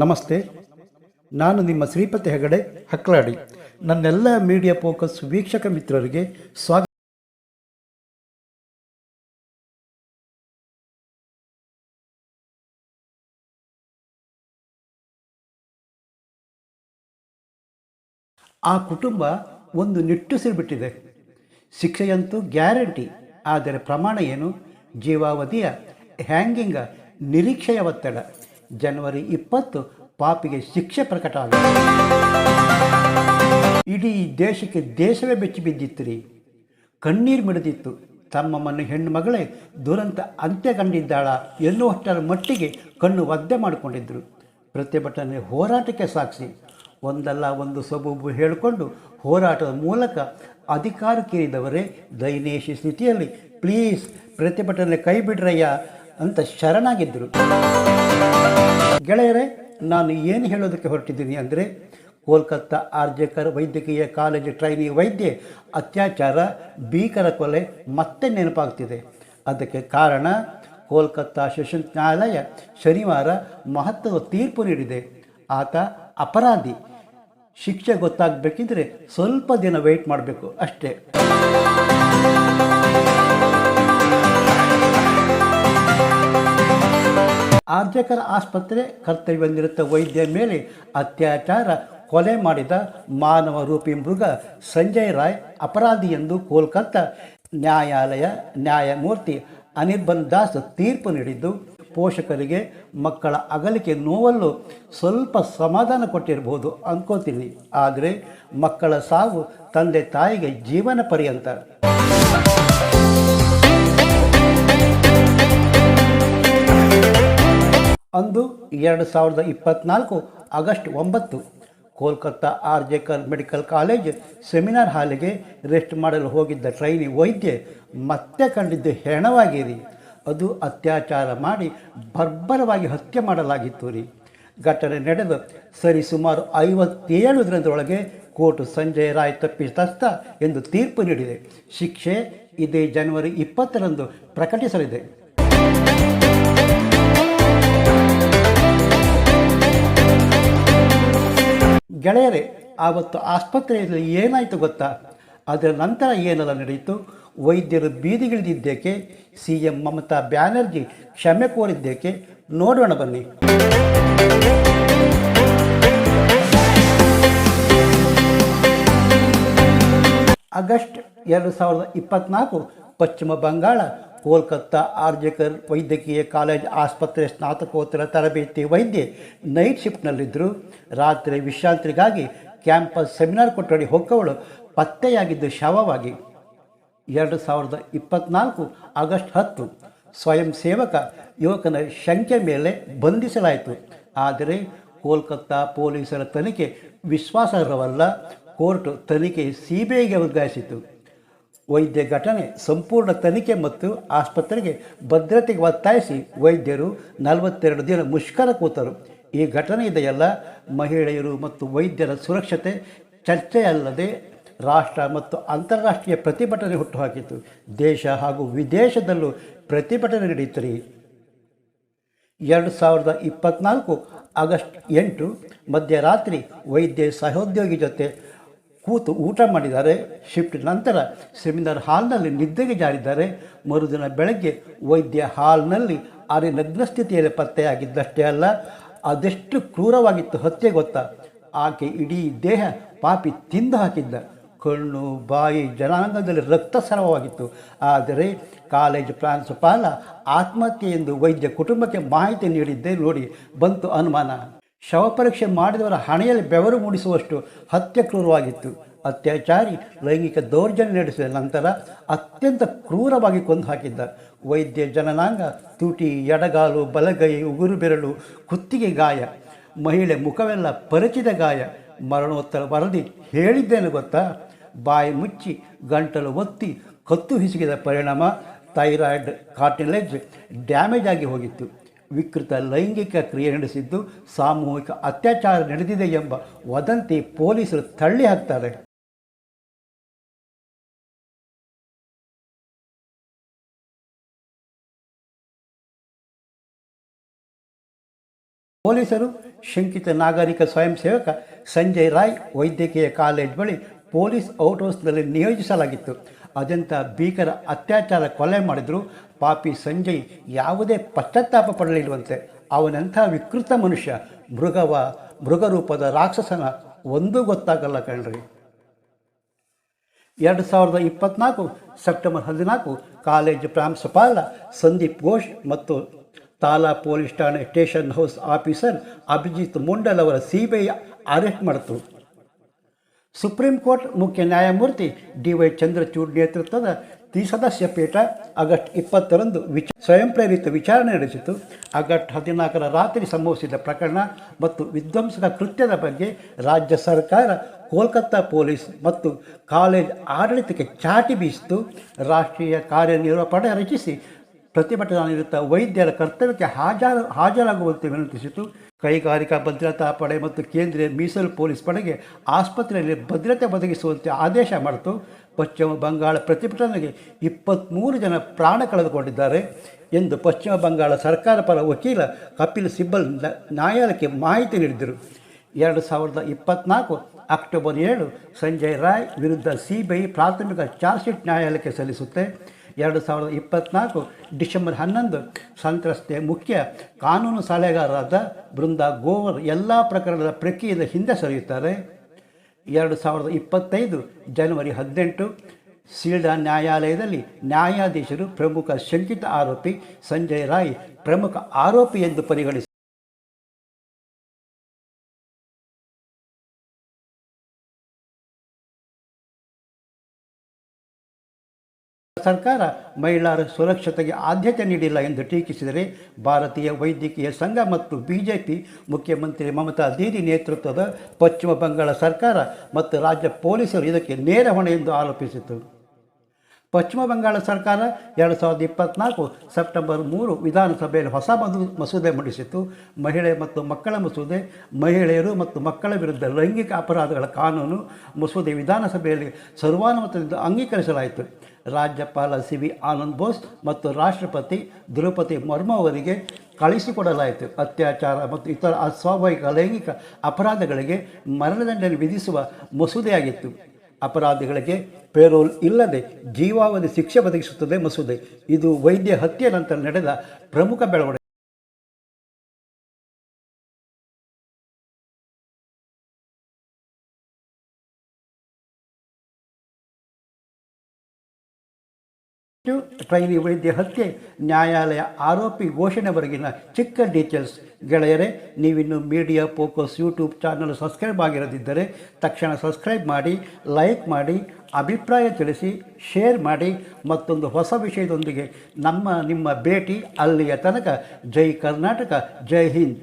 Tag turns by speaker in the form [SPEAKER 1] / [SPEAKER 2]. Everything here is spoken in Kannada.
[SPEAKER 1] ನಮಸ್ತೆ. ನಾನು ನಿಮ್ಮ ಶ್ರೀಪತಿ ಹೆಗಡೆ ಹಕ್ಲಾಡಿ. ನನ್ನೆಲ್ಲ ಮೀಡಿಯಾ ಫೋಕಸ್ ವೀಕ್ಷಕ ಮಿತ್ರರಿಗೆ ಸ್ವಾಗತ. ಆ ಕುಟುಂಬ ಒಂದು ನಿಟ್ಟುಸಿರುಬಿಟ್ಟಿದೆ ಶಿಕ್ಷೆಯಂತೂ ಗ್ಯಾರಂಟಿ, ಆದರೆ ಪ್ರಮಾಣ ಏನು? ಜೀವಾವಧಿಯ ಹ್ಯಾಂಗಿಂಗ ನಿರೀಕ್ಷೆಯ ಒತ್ತಡ. ಜನವರಿ ಇಪ್ಪತ್ತು ಪಾಪಿಗೆ ಶಿಕ್ಷೆ ಪ್ರಕಟ ಆಗಿದೆ. ಇಡೀ ದೇಶಕ್ಕೆ ದೇಶವೇ ಬೆಚ್ಚಿ ಬಿದ್ದಿತ್ತು ರೀ ಕಣ್ಣೀರು ಮಿಡಿದಿತ್ತು. ತಮ್ಮ ಮನೆ ಹೆಣ್ಣು ಮಗಳೇ ದುರಂತ ಅಂತ್ಯ ಕಂಡಿದ್ದಾಳ ಎನ್ನುವಷ್ಟರ ಮಟ್ಟಿಗೆ ಕಣ್ಣು ಒದ್ದೆ ಮಾಡಿಕೊಂಡಿದ್ದರು ಪ್ರತಿಭಟನೆ ಹೋರಾಟಕ್ಕೆ ಸಾಕ್ಷಿ. ಒಂದಲ್ಲ ಒಂದು ಸಬೂಬು ಹೇಳಿಕೊಂಡು ಹೋರಾಟದ ಮೂಲಕ ಅಧಿಕಾರಕ್ಕೇರಿದವರೇ ದೈನೇಶಿ ಸ್ಥಿತಿಯಲ್ಲಿ. ಪ್ಲೀಸ್ ಪ್ರತಿಭಟನೆ ಕೈ ಬಿಡ್ರಯ್ಯ ಅಂತ ಶರಣಾಗಿದ್ದರು ಗೆಳೆಯರೇ, ನಾನು ಏನು ಹೇಳೋದಕ್ಕೆ ಹೊರಟಿದ್ದೀನಿ ಅಂದರೆ ಕೋಲ್ಕತ್ತಾ ಆರ್ಜಕರ್ ವೈದ್ಯಕೀಯ ಕಾಲೇಜು ಟ್ರೈನಿ ವೈದ್ಯೆ ಅತ್ಯಾಚಾರ, ಭೀಕರ ಕೊಲೆ ಮತ್ತೆ ನೆನಪಾಗ್ತಿದೆ. ಅದಕ್ಕೆ ಕಾರಣ ಕೋಲ್ಕತ್ತಾ ಸೆಷನ್ ನ್ಯಾಯಾಲಯ ಶನಿವಾರ ಮಹತ್ವದ ತೀರ್ಪು ನೀಡಿದೆ. ಆತ ಅಪರಾಧಿ. ಶಿಕ್ಷೆ ಗೊತ್ತಾಗಬೇಕಿದ್ರೆ ಸ್ವಲ್ಪ ದಿನ ವೆಯ್ಟ್ ಮಾಡಬೇಕು ಅಷ್ಟೇ. ಆರ್ಜಕರ ಆಸ್ಪತ್ರೆ ಕರ್ತವ್ಯನಿರತ ವೈದ್ಯ ಮೇಲೆ ಅತ್ಯಾಚಾರ ಕೊಲೆ ಮಾಡಿದ ಮಾನವ ರೂಪಿ ಮೃಗ ಸಂಜಯ್ ರಾಯ್ ಅಪರಾಧಿ ಎಂದು ಕೋಲ್ಕತ್ತಾ ನ್ಯಾಯಾಲಯ ನ್ಯಾಯಮೂರ್ತಿ ಅನಿರ್ಬನ್ ದಾಸ್ ತೀರ್ಪು ನೀಡಿದ್ದು, ಪೋಷಕರಿಗೆ ಮಕ್ಕಳ ಅಗಲಿಕೆ ನೋವಲ್ಲೂ ಸ್ವಲ್ಪ ಸಮಾಧಾನ ಕೊಟ್ಟಿರಬಹುದು ಅನ್ಕೋತೀನಿ. ಆದರೆ ಮಕ್ಕಳ ಸಾವು ತಂದೆ ತಾಯಿಗೆ ಜೀವನ ಪರ್ಯಂತ. ಅಂದು ಎರಡು ಸಾವಿರದ ಇಪ್ಪತ್ತ್ನಾಲ್ಕು ಆಗಸ್ಟ್ ಒಂಬತ್ತು Kolkata R ಜೇಕರ್ medical college seminar ಹಾಲಿಗೆ ರೆಸ್ಟ್ ಮಾಡಲು ಹೋಗಿದ್ದ ಟ್ರೈನಿ ವೈದ್ಯೆ ಮತ್ತೆ ಕಂಡಿದ್ದು ಹೆಣವಾಗಿರಿ. ಅದು ಅತ್ಯಾಚಾರ ಮಾಡಿ ಬರ್ಬರವಾಗಿ ಹತ್ಯೆ ಮಾಡಲಾಗಿತ್ತು ರೀ. ಘಟನೆ ನಡೆದು ಸರಿ ಸುಮಾರು ಐವತ್ತೇಳು ದಿನದೊಳಗೆ ಕೋರ್ಟ್ ಸಂಜಯ್ ರಾಯ್ ತಪ್ಪಿತಸ್ಥ ಎಂದು ತೀರ್ಪು ನೀಡಿದೆ. ಶಿಕ್ಷೆ ಇದೇ ಜನವರಿ ಇಪ್ಪತ್ತರಂದು ಪ್ರಕಟಿಸಲಿದೆ. ಗೆಳೆಯರೇ, ಆವತ್ತು ಆಸ್ಪತ್ರೆಯಲ್ಲಿ ಏನಾಯಿತು ಗೊತ್ತಾ? ಅದರ ನಂತರ ಏನೆಲ್ಲ ನಡೆಯಿತು? ವೈದ್ಯರು ಬೀದಿಗಿಳಿದಿದ್ದೇಕೆ? ಸಿ ಎಂ ಮಮತಾ ಬ್ಯಾನರ್ಜಿ ಕ್ಷಮೆ ಕೋರಿದ್ದೇಕೆ? ನೋಡೋಣ ಬನ್ನಿ. ಆಗಸ್ಟ್ ಎರಡು ಸಾವಿರದ ಇಪ್ಪತ್ನಾಲ್ಕು, ಪಶ್ಚಿಮ ಬಂಗಾಳ ಕೋಲ್ಕತ್ತಾ ಆರ್ಜಕರ್ ವೈದ್ಯಕೀಯ ಕಾಲೇಜ್ ಆಸ್ಪತ್ರೆ ಸ್ನಾತಕೋತ್ತರ ತರಬೇತಿ ವೈದ್ಯೆ ನೈಟ್ ಶಿಫ್ಟ್ನಲ್ಲಿದ್ದರು. ರಾತ್ರಿ ವಿಶ್ರಾಂತಿಗಾಗಿ ಕ್ಯಾಂಪಸ್ ಸೆಮಿನಾರ್ ಕೊಠಡಿ ಹೊಕ್ಕವಳು ಪತ್ತೆಯಾಗಿದ್ದು ಶವವಾಗಿ. ಎರಡು ಸಾವಿರದ ಇಪ್ಪತ್ನಾಲ್ಕು ಆಗಸ್ಟ್ ಹತ್ತು ಸ್ವಯಂ ಸೇವಕ ಯುವಕನ ಶಂಕೆ ಮೇಲೆ ಬಂಧಿಸಲಾಯಿತು. ಆದರೆ ಕೋಲ್ಕತ್ತಾ ಪೊಲೀಸರ ತನಿಖೆ ವಿಶ್ವಾಸಾರ್ಹವಲ್ಲ. ಕೋರ್ಟ್ ತನಿಖೆ ಸಿಬಿಐಗೆ ವರ್ಗಾಯಿಸಿತು ವೈದ್ಯ ಘಟನೆ ಸಂಪೂರ್ಣ ತನಿಖೆ ಮತ್ತು ಆಸ್ಪತ್ರೆಗೆ ಭದ್ರತೆಗೆ ಒತ್ತಾಯಿಸಿ ವೈದ್ಯರು ನಲವತ್ತೆರಡು ದಿನ ಮುಷ್ಕರ ಕೂತರು. ಈ ಘಟನೆ ಇದೆಯಲ್ಲ, ಮಹಿಳೆಯರು ಮತ್ತು ವೈದ್ಯರ ಸುರಕ್ಷತೆ ಚರ್ಚೆಯಲ್ಲದೆ ರಾಷ್ಟ್ರ ಮತ್ತು ಅಂತಾರಾಷ್ಟ್ರೀಯ ಪ್ರತಿಭಟನೆ ಹುಟ್ಟುಹಾಕಿತು. ದೇಶ ಹಾಗೂ ವಿದೇಶದಲ್ಲೂ ಪ್ರತಿಭಟನೆ ನಡೆಯಿತು ರೀ ಎರಡು ಸಾವಿರದ ಇಪ್ಪತ್ತ್ನಾಲ್ಕು ಆಗಸ್ಟ್ ಎಂಟು ಮಧ್ಯರಾತ್ರಿ ವೈದ್ಯ ಸಹೋದ್ಯೋಗಿ ಜೊತೆ ಕೂತು ಊಟ ಮಾಡಿದ್ದಾರೆ ಶಿಫ್ಟ್ ನಂತರ ಸೆಮಿನಾರ್ ಹಾಲ್ನಲ್ಲಿ ನಿದ್ದೆಗೆ ಜಾರಿದ್ದಾರೆ. ಮರುದಿನ ಬೆಳಗ್ಗೆ ವೈದ್ಯ ಹಾಲ್ನಲ್ಲಿ ಅರೆ ನಗ್ನ ಸ್ಥಿತಿಯಲ್ಲಿ ಪತ್ತೆಯಾಗಿದ್ದಷ್ಟೇ ಅಲ್ಲ, ಅದೆಷ್ಟು ಕ್ರೂರವಾಗಿತ್ತು ಹತ್ಯೆ ಗೊತ್ತಾ? ಆಕೆ ಇಡೀ ದೇಹ ಪಾಪಿ ತಿಂದು ಹಾಕಿದ್ದ. ಕಣ್ಣು, ಬಾಯಿ, ಜನಾಂಗದಲ್ಲಿ ರಕ್ತಸ್ರಾವವಾಗಿತ್ತು ಆದರೆ ಕಾಲೇಜ್ ಪ್ರಾಂಶುಪಾಲ ಆತ್ಮಹತ್ಯೆ ಎಂದು ವೈದ್ಯ ಕುಟುಂಬಕ್ಕೆ ಮಾಹಿತಿ ನೀಡಿದ್ದೇ ನೋಡಿ ಬಂತು ಅನುಮಾನ. ಶವ ಪರೀಕ್ಷೆ ಮಾಡಿದವರ ಹಣೆಯಲ್ಲಿ ಬೆವರು ಮೂಡಿಸುವಷ್ಟು ಹತ್ಯೆ ಕ್ರೂರವಾಗಿತ್ತು. ಅತ್ಯಾಚಾರಿ ಲೈಂಗಿಕ ದೌರ್ಜನ್ಯ ನಡೆಸಿದ ನಂತರ ಅತ್ಯಂತ ಕ್ರೂರವಾಗಿ ಕೊಂದು ಹಾಕಿದ್ದ. ವೈದ್ಯ ಜನನಾಂಗ, ತುಟಿ, ಎಡಗಾಲು, ಬಲಗೈ, ಉಗುರು ಬೆರಳು, ಕುತ್ತಿಗೆ ಗಾಯ, ಮಹಿಳೆ ಮುಖವೆಲ್ಲ ಪರಿಚಿತ ಗಾಯ, ಮರಣೋತ್ತರ ವರದಿ ಹೇಳಿದ್ದೇನು ಗೊತ್ತಾ? ಬಾಯಿ ಮುಚ್ಚಿ, ಗಂಟಲು ಒತ್ತಿ, ಕತ್ತು ಹಿಸುಕಿದ ಪರಿಣಾಮ, ಥೈರಾಯ್ಡ್ ಕಾರ್ಟಿಲೇಜ್ ಡ್ಯಾಮೇಜ್ ಆಗಿ ಹೋಗಿತ್ತು. ವಿಕೃತ ಲೈಂಗಿಕ ಕ್ರಿಯೆ ನಡೆಸಿದ್ದು, ಸಾಮೂಹಿಕ ಅತ್ಯಾಚಾರ ನಡೆದಿದೆ ಎಂಬ ವದಂತಿ ಪೊಲೀಸರು ತಳ್ಳಿ ಹಾಕ್ತಾರೆ. ಪೊಲೀಸರು ಶಂಕಿತ ನಾಗರಿಕ ಸ್ವಯಂ ಸೇವಕ ಸಂಜಯ್ ರಾಯ್ ವೈದ್ಯಕೀಯ ಕಾಲೇಜ್ ಬಳಿ ಪೊಲೀಸ್ ಔಟ್ಹೌಸ್ನಲ್ಲಿ ನಿಯೋಜಿಸಲಾಗಿತ್ತು. ಅಜಂತ ಭೀಕರ ಅತ್ಯಾಚಾರ ಕೊಲೆ ಮಾಡಿದ್ರು. ಪಾಪಿ ಸಂಜಯ್ ಯಾವುದೇ ಪಶ್ಚಾತ್ತಾಪ ಪಡಲಿಲ್ವಂತೆ ಅವನಂಥ ವಿಕೃತ ಮನುಷ್ಯ, ಮೃಗವ, ಮೃಗರೂಪದ ರಾಕ್ಷಸನ ಒಂದೂ ಗೊತ್ತಾಗಲ್ಲ ಕಣ್ರಿ. ಎರಡು ಸಾವಿರದ ಇಪ್ಪತ್ನಾಲ್ಕು ಸೆಪ್ಟೆಂಬರ್ ಹದಿನಾಲ್ಕು ಕಾಲೇಜು ಪ್ರಾಂಶುಪಾಲ ಸಂದೀಪ್ ಘೋಷ್ ಮತ್ತು ತಾಲಾ ಪೊಲೀಸ್ ಠಾಣೆ station house officer Abhijit Mondal ಅವರ ಸಿ ಅರೆಸ್ಟ್ ಮಾಡಿತು. ಸುಪ್ರೀಂ ಕೋರ್ಟ್ ಮುಖ್ಯ ನ್ಯಾಯಮೂರ್ತಿ ಡಿ ವೈ ಚಂದ್ರಚೂಡ್ ನೇತೃತ್ವದ ತ್ರಿಸದಸ್ಯ ಪೀಠ ಆಗಸ್ಟ್ ಇಪ್ಪತ್ತರಂದು ವಿಚ ಸ್ವಯಂ ಪ್ರೇರಿತ ವಿಚಾರಣೆ ನಡೆಸಿತು. ಆಗಸ್ಟ್ ಹದಿನಾಲ್ಕರ ರಾತ್ರಿ ಸಂಭವಿಸಿದ ಪ್ರಕರಣ ಮತ್ತು ವಿಧ್ವಂಸಕ ಕೃತ್ಯದ ಬಗ್ಗೆ ರಾಜ್ಯ ಸರ್ಕಾರ ಕೋಲ್ಕತ್ತಾ ಪೊಲೀಸ್ ಮತ್ತು ಕಾಲೇಜ್ ಆಡಳಿತಕ್ಕೆ ಚಾಟಿ ಬೀಸಿತು. ರಾಷ್ಟ್ರೀಯ ಕಾರ್ಯನಿರ್ವಹಣೆ ರಚಿಸಿ ಪ್ರತಿಭಟನಾ ನಿರತ ವೈದ್ಯರ ಕರ್ತವ್ಯಕ್ಕೆ ಹಾಜರು, ಹಾಜರಾಗುವಂತೆ ವಿನಂತಿಸಿತು. ಕೈಗಾರಿಕಾ ಭದ್ರತಾ ಪಡೆ ಮತ್ತು ಕೇಂದ್ರೀಯ ಮೀಸಲು ಪೊಲೀಸ್ ಪಡೆಗೆ ಆಸ್ಪತ್ರೆಯಲ್ಲಿ ಭದ್ರತೆ ಒದಗಿಸುವಂತೆ ಆದೇಶ ಮಾಡಿತು. ಪಶ್ಚಿಮ ಬಂಗಾಳ ಪ್ರತಿಭಟನೆಗೆ ಇಪ್ಪತ್ತ್ಮೂರು ಜನ ಪ್ರಾಣ ಕಳೆದುಕೊಂಡಿದ್ದಾರೆ ಎಂದು ಪಶ್ಚಿಮ ಬಂಗಾಳ ಸರ್ಕಾರ ಪರ ವಕೀಲ ಕಪಿಲ್ ಸಿಬ್ಬಲ್ ನ್ಯಾಯಾಲಯಕ್ಕೆ ಮಾಹಿತಿ ನೀಡಿದರು. ಎರಡು ಸಾವಿರದ ಇಪ್ಪತ್ತ್ನಾಲ್ಕು ಅಕ್ಟೋಬರ್ ಏಳು ಸಂಜಯ್ ರಾಯ್ ವಿರುದ್ಧ ಸಿಬಿಐ ಪ್ರಾಥಮಿಕ ಚಾರ್ಜ್ ಶೀಟ್ ನ್ಯಾಯಾಲಯಕ್ಕೆ ಸಲ್ಲಿಸುತ್ತೆ. ಎರಡು ಸಾವಿರದ ಇಪ್ಪತ್ತ್ನಾಲ್ಕು ಡಿಸೆಂಬರ್ ಹನ್ನೊಂದು ಸಂತ್ರಸ್ತೆ ಮುಖ್ಯ ಕಾನೂನು ಸಲಹೆಗಾರರಾದ ಬೃಂದ ಗೋವರ್ ಎಲ್ಲ ಪ್ರಕರಣದ ಪ್ರಕ್ರಿಯೆಯಿಂದ ಹಿಂದೆ ಸರಿಯುತ್ತಾರೆ. ಎರಡು ಸಾವಿರದ ಇಪ್ಪತ್ತೈದು ಜನವರಿ ಹದಿನೆಂಟು ಸೀಲ್ಡಾ ನ್ಯಾಯಾಲಯದಲ್ಲಿ ನ್ಯಾಯಾಧೀಶರು ಪ್ರಮುಖ ಶಂಕಿತ ಆರೋಪಿ ಸಂಜಯ್ ರಾಯ್ ಪ್ರಮುಖ ಆರೋಪಿ ಎಂದು ಪರಿಗಣಿಸಿ ಸರ್ಕಾರ ಮಹಿಳೆಯರ ಸುರಕ್ಷತೆಗೆ ಆದ್ಯತೆ ನೀಡಿಲ್ಲ ಎಂದು ಟೀಕಿಸಿದರೆ ಭಾರತೀಯ ವೈದ್ಯಕೀಯ ಸಂಘ ಮತ್ತು ಬಿಜೆಪಿ ಮುಖ್ಯಮಂತ್ರಿ ಮಮತಾ ದೀದಿ ನೇತೃತ್ವದ ಪಶ್ಚಿಮ ಬಂಗಾಳ ಸರ್ಕಾರ ಮತ್ತು ರಾಜ್ಯ ಪೊಲೀಸರು ಇದಕ್ಕೆ ನೇರ ಹೊಣೆ ಎಂದು ಆರೋಪಿಸಿತು ಪಶ್ಚಿಮ ಬಂಗಾಳ ಸರ್ಕಾರ ಎರಡು ಸಾವಿರದ ಇಪ್ಪತ್ನಾಲ್ಕು ಸೆಪ್ಟೆಂಬರ್ ಮೂರು ವಿಧಾನಸಭೆಯಲ್ಲಿ ಹೊಸ ಮದು ಮಸೂದೆ ಮಂಡಿಸಿತ್ತು. ಮಹಿಳೆ ಮತ್ತು ಮಕ್ಕಳ ಮಸೂದೆ, ಮಹಿಳೆಯರು ಮತ್ತು ಮಕ್ಕಳ ವಿರುದ್ಧ ಲೈಂಗಿಕ ಅಪರಾಧಗಳ ಕಾನೂನು ಮಸೂದೆ ವಿಧಾನಸಭೆಯಲ್ಲಿ ಸರ್ವಾನುಮತದಿಂದ ಅಂಗೀಕರಿಸಲಾಯಿತು. ರಾಜ್ಯಪಾಲ ಸಿ ವಿ ಆನಂದ್ ಬೋಸ್ ಮತ್ತು ರಾಷ್ಟ್ರಪತಿ ದ್ರೌಪದಿ ಮರ್ಮ ಅವರಿಗೆ ಕಳಿಸಿಕೊಡಲಾಯಿತು. ಅತ್ಯಾಚಾರ ಮತ್ತು ಇತರ ಅಸ್ವಾಭಾವಿಕ ಲೈಂಗಿಕ ಅಪರಾಧಗಳಿಗೆ ಮರಣದಂಡನೆ ವಿಧಿಸುವ ಮಸೂದೆಯಾಗಿತ್ತು. ಅಪರಾಧಿಗಳಿಗೆ ಪೇರೋಲ್ ಇಲ್ಲದೆ ಜೀವಾವಧಿ ಶಿಕ್ಷೆ ಒದಗಿಸುತ್ತದೆ ಮಸೂದೆ. ಇದು ವೈದ್ಯ ಹತ್ಯೆ ನಂತರ ನಡೆದ ಪ್ರಮುಖ ಬೆಳವಣಿಗೆ. ಟ್ರೈನಿ ವೈದ್ಯ ಹತ್ಯೆ. ನ್ಯಾಯಾಲಯ ಆರೋಪಿ ಘೋಷಣೆವರೆಗಿನ ಚಿಕ್ಕ ಡೀಟೇಲ್ಸ್. ಗೆಳೆಯರೆ, ನೀವಿನ್ನು media focus YouTube channel subscribe ಆಗಿರದಿದ್ದರೆ ತಕ್ಷಣ ಸಬ್ಸ್ಕ್ರೈಬ್ ಮಾಡಿ, ಲೈಕ್ ಮಾಡಿ, ಅಭಿಪ್ರಾಯ ತಿಳಿಸಿ, ಶೇರ್ ಮಾಡಿ. ಮತ್ತೊಂದು ಹೊಸ ವಿಷಯದೊಂದಿಗೆ ನಮ್ಮ, ನಿಮ್ಮ ಭೇಟಿ ಅಲ್ಲಿಯ ತನಕ. ಜೈ ಕರ್ನಾಟಕ, ಜೈ ಹಿಂದ್.